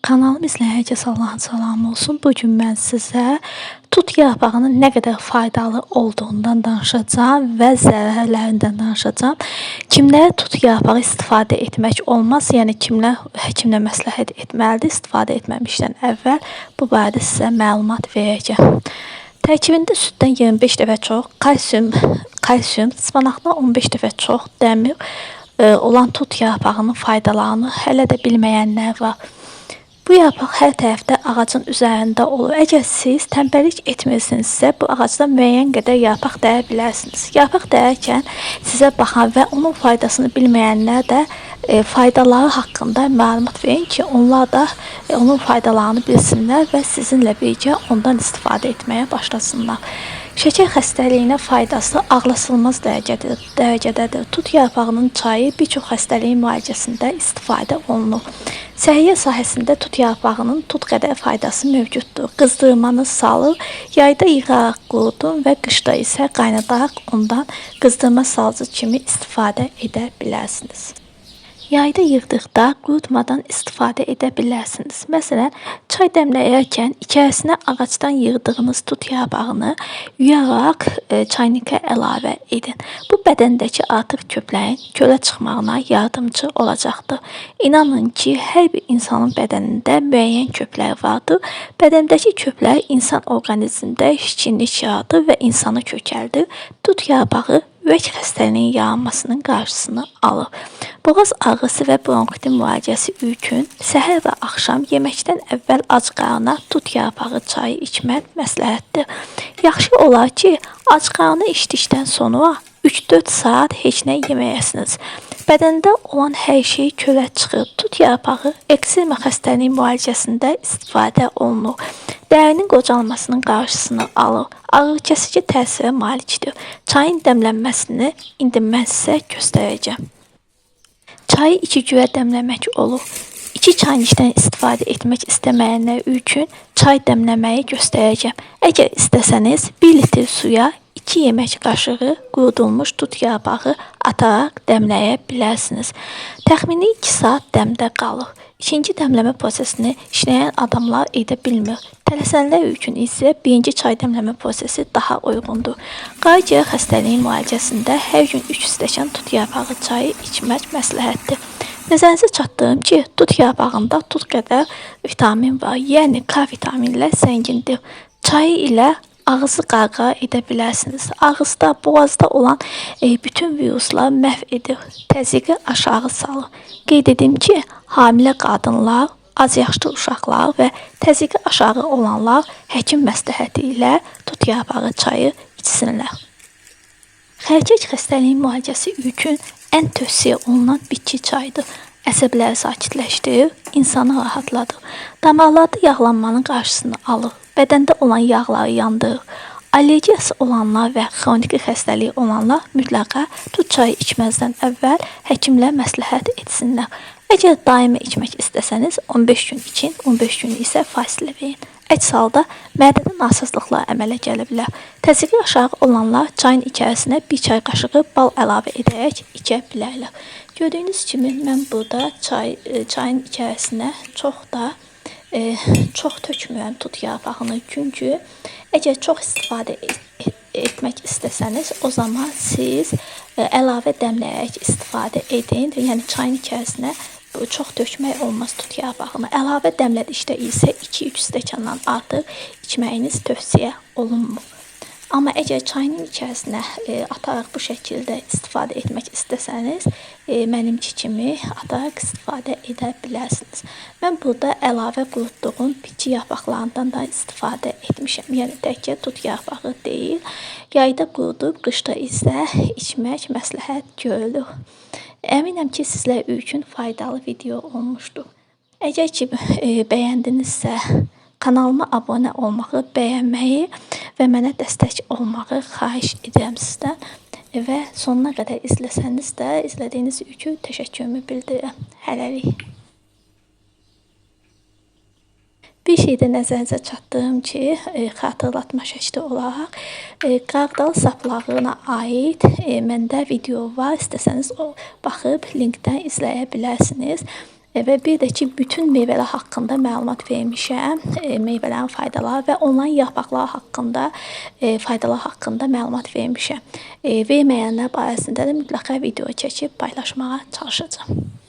Kanalımı izləyən hər kəsə Allahın salamı olsun. Bu gün mən sizə tut yarpağının nə qədər faydalı olduğundan danışacağam və zərərlərindən danışacağam. Kimlərə tut yarpağı istifadə etmək olmaz, yəni kimlər həkimlə məsləhət etməlidir istifadə etməmişdən əvvəl bu barədə sizə məlumat verəcəm. Tərkibində süddən 25 dəfə çox kalsium, kalsium, spanaqdan 15 dəfə çox dəmir e, olan tut yarpağının faydalarını hələ də bilməyənlər var. Bu yarpaq hər tərəfdə ağacın üzərində olur. Əgər siz tənbəllik etmirsinizsə, bu ağacdan müəyyən qədər yarpaq dəyə bilərsiniz. Yarpaq dəyərkən sizə baxan və onun faydasını bilməyənlər də e, faydaları haqqında məlumat verin ki, onlar da e, onun faydalarını bilsinlər və sizinlə birgə ondan istifadə etməyə başlasınlar. Şəkər xəstəliyinə faydası ağlasılmaz dərəcədə, dərəcədədir. Tut yarpağının çayı bir çox xəstəliyin müalicəsində istifadə olunur. Səhiyyə sahəsində tut yarpağının tut qədər faydası mövcuddur. Qızdırmanı salır, yayda yığaraq qurudun və qışda isə qaynadaraq ondan qızdırma salcı kimi istifadə edə bilərsiniz. Yayda yığdıqda qurutmadan istifadə edə bilərsiniz. Məsələn, çay dəmləyərkən içərisinə ağacdan yığdığınız tut yarpağını yuyaraq e, əlavə edin. Bu bədəndəki artıq köpləyin kölə çıxmağına yardımcı olacaqdır. İnanın ki, hər bir insanın bədənində müəyyən köplər vardır. Bədəndəki köplər insan orqanizmində şişkinlik yaradır və insanı kökəldir. Tut yarpağı ürək xəstəliyinin yayılmasının qarşısını alır. Boğaz ağrısı və bronxitin müalicəsi üçün səhər və axşam yeməkdən əvvəl ac qarına tut yarpağı çayı içmək məsləhətdir. Yaxşı olar ki, ac qarına içdikdən sonra 3-4 saat heç nə yeməyəsiniz. Bədəndə olan hər şey kölə çıxır. Tut yarpağı ekzema xəstəliyi müalicəsində istifadə olunur. Dərinin qocalmasının qarşısını alır. Ağrıkəsici təsirə malikdir. Çayın dəmlənməsini indi mən sizə göstərəcəm. Çayı iki güvə dəmləmək olur. 2 çaynikdən istifadə etmək istəməyənlər üçün çay dəmləməyi göstərəcəm. Əgər istəsəniz 1 litr suya 2 yemək qaşığı qurudulmuş tut yarpağı ataraq dəmləyə bilərsiniz. Təxmini 2 saat dəmdə qalır. İkinci dəmləmə prosesini işləyən adamlar edə bilmir. Tələsənlər üçün isə birinci çay dəmləmə prosesi daha uyğundur. Qaraciyər xəstəliyi müalicəsində hər gün 3 stəkan tut yarpağı çayı içmək məsləhətdir. Nəzərinizə çatdırım ki, tut yarpağında tut qədər vitamin var, yəni K vitaminlə zəngindir. Çayı ilə ağızı qarğa edə bilərsiniz. Ağızda, boğazda olan e, bütün viruslar məhv edir. Təzyiqi aşağı salır. Qeyd edim ki, hamilə qadınlar, az yaşlı uşaqlar və təzyiqi aşağı olanlar həkim məsləhəti ilə tut yarpağı çayı içsinlər. Xərçəc xəstəliyi müalicəsi üçün ən tövsiyə olunan bitki çayıdır. Əsəbləri sakitləşdirir, insanı rahatladır. Damarlarda yağlanmanın qarşısını alır bədəndə olan yağları yandırır. Allergiyası olanlar və xroniki xəstəliyi olanlar mütləqa tut çayı içməzdən əvvəl həkimlə məsləhət etsinlər. Əgər daimi içmək istəsəniz 15 gün için, 15 gün isə fasilə verin. Əks halda mədədə nasazlıqlar əmələ gələ bilər. Təzyiqi aşağı olanlar çayın içərisinə 1 çay qaşığı bal əlavə edərək içə bilərlər. Gördüyünüz kimi mən burada çay e, çayın içərisinə çox da e, çox tökmürəm tut yarpağını. Çünki əgər çox istifadə et, etmək istəsəniz, o zaman siz e, əlavə dəmləyərək istifadə edin. Yəni çayın içərisinə çox tökmək olmaz tut yarpağını. Əlavə dəmlədikdə isə 2-3 stəkandan artıq içməyiniz tövsiyə olunmur. Amma əgər çayın içərisinə e, ataraq bu şəkildə istifadə etmək istəsəniz, e, mənimki kimi ataraq istifadə edə bilərsiniz. Mən burada əlavə qurutduğum bitki yarpaqlarından da istifadə etmişəm. Yəni təkcə tut yarpağı deyil, yayda qurudub, qışda isə içmək məsləhət görülür. Əminəm ki, sizlər üçün faydalı video olmuşdur. Əgər ki e, bəyəndinizsə, kanalıma abunə olmağı, bəyənməyi və mənə dəstək olmağı xahiş edirəm sizdən. Və sonuna qədər izləsəniz də izlədiyiniz üçün təşəkkürümü bildirirəm. Hələlik. Bir şey də nəzərinizə çatdırım ki, e, xatırlatma şəkli olaraq e, qarqdal saplağına aid e, məndə video var. İstəsəniz o baxıb linkdən izləyə bilərsiniz. E, və bir də ki, bütün meyvələr haqqında məlumat vermişəm. E, meyvələrin faydaları və onların yarpaqları haqqında, e, faydaları haqqında məlumat vermişəm. Verməyənlər barəsində də mütləq video çəkib paylaşmağa çalışacağam.